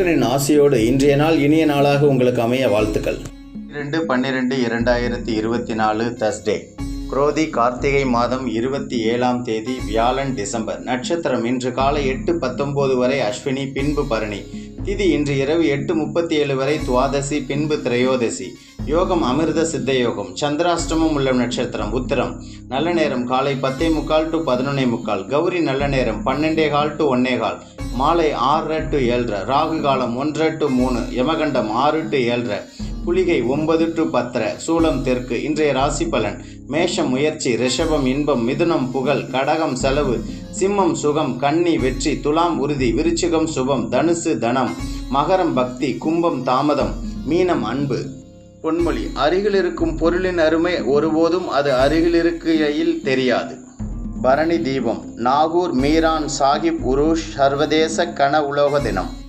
முருகனின் ஆசையோடு இன்றைய நாள் இனிய நாளாக உங்களுக்கு அமைய வாழ்த்துக்கள். இரண்டு பன்னிரெண்டு இரண்டாயிரத்தி இருபத்தி நாலு தஸ்டே குரோதி கார்த்திகை மாதம் இருபத்தி ஏழாம் தேதி வியாழன் டிசம்பர். நட்சத்திரம் இன்று காலை எட்டு பத்தொன்பது வரை அஸ்வினி பின்பு பரணி. திதி இன்று இரவு எட்டு முப்பத்தி ஏழு வரை துவாதசி பின்பு திரையோதசி. யோகம் அமிர்த சித்த யோகம். சந்திராஷ்டமம் உள்ள நட்சத்திரம் உத்திரம். நல்ல நேரம் காலை பத்தே முக்கால் டு பதினொன்னே முக்கால். கௌரி நல்ல நேரம் பன்னெண்டே கால் டு ஒன்னே கால். மாலை ஆறரை டு ஏழரை. ராகு காலம் ஒன்றரை டு மூணு. யமகண்டம் ஆறு டு ஏழரை. புலிகை ஒன்பது டு பத்தரை. சூலம் தெற்கு. இன்றைய ராசி பலன். மேஷம் முயற்சி ரிஷபம் இன்பம் மிதுனம் புகழ் கடகம் செலவு சிம்மம் சுகம் கன்னி வெற்றி துலாம் உறுதி விருச்சிகம் சுபம் தனுசு தனம் மகரம் பக்தி கும்பம் தாமதம் மீனம் அன்பு. பொன்மொழி. அருகில் இருக்கும் பொருளின் அருமை ஒருபோதும் அது அருகில் இருக்கையில் தெரியாது. பரணி தீபம். நாகூர் மீரான் சாஹிப் உருஷ் சர்வதேச கன உலோக தினம்.